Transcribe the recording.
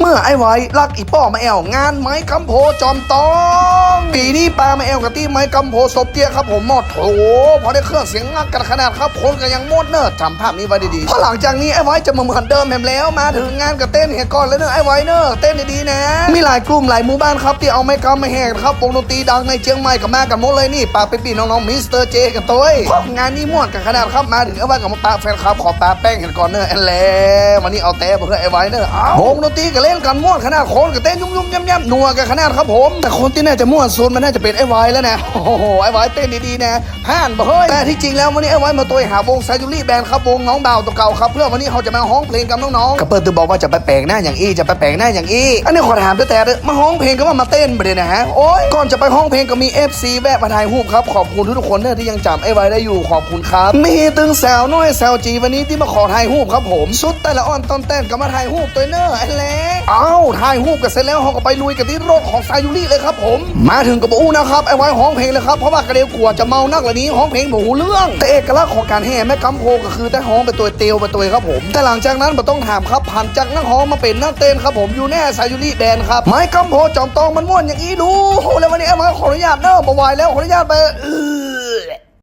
เมื่อไอ้ไว้รักอีป้อมาแอวงานไม้กำโพจอมตองปีนี้ปลามาแอวกับที่ไม้กำโพศพเตี้ยครับผมหมดโถพอได้เครื่องเสียงงักกันขนาดครับคนก็ยังมดเนอะจำภาพนี้ไว้ดีๆเพราะหลังจากนี้ไอ้ไว้จะมาเหมือนเดิมแหมแล้วมาถึงงานกับเต้นเหตุก่อนแล้วเนอะไอ้ไว้เนอะเต้นดีๆนะ มีหลายกลุ่มหลายหมู่บ้านครับที่เอาไม้กำมาแหกครับวงดนตรีดังในเชียงใหม่กับมากันหมดเลยนี่ปากเป็นปีน้องๆมิสเตอร์เจกันตัวเองงานนี้ม่วนกันขนาดครับมาถึงไอ้ไว้กับมาปาแฟนคลับขอปาแป้งกันก่อนเนอะแอนแล้ววันนี้เอาแต่เพื่อไอ้ไว้เนอะเอาวงดนตรีก็เล้นกันม่วนขนาดคนก็เต้นยุ่มๆย่ำๆนัวกันขนาดครับผม แต่คนที่น่าจะม่วนสุดมันน่าจะเป็นไอ้ไว้แล้วนะโอ้โหไอ้ไว้เต้นดีๆนะผ่านบ่เฮ้ยแต่ที่จริงแล้ววันนี้ไอ้ไว้มาตัวหาวงไซจูรี่แบนด์ครับวงน้องบ่าวตัวเก่าครับเพื่อวันนี้เขาจะมาฮ้องเพลงกับน้องๆก็เปิดตัวบอกว่าจะไปแปลงหน้าอย่างอี้จะไปแปลงหน้าอย่างอี้อันนี้ขอถามแต่แต่มาฮ้องเพลงก็ว่ามาเต้นไปเลยนะฮะโอ้ยก่อนจะไปฮ้องเพลงก็มี FC แวะมาถ่ายรูปครับขอบคุณทุกคนเนอะที่ยังจำไอ้ไว้ได้อยู่ขอบคุณครับมีตึงแซวน้อยแซวจีวันนี้ที่มาขอถ่ายรูปครับผม สุดแต่ละออนตอนเต้นก็มาถ่ายรูปตัวเนอะไอ้เล็กเอ้าถ่ายรูปกันเสร็จแล้วเขาก็ไปลุยกันที่โรคของซายูริเลยครับผม มาถึงกับอู้นะครับไอ้ไว้ฮ้องเพลงเลยครับเพราะว่ากระเดียวกลัวจะเมานักวันนี้ฮ้องเพลงหมูเรื่อง แต่เอกลักษณ์ของการแห่แม่กำโพก็คือได้ฮ้องไปตัวเตียวไปตัวครับผม แต่หลังจากนั้นเราต้องถามครับผ่านจากนักฮ้องมาเป็นนักเต้นครับผมอยู่แน่ซายูริแบนครับไม้กำโพจอมตองมันม่วนอย่างนี้ดูแล้ววันนี้ไอ้ไว้ขออนุญาตเนอะบวายแล้วขออนุญาตไปออ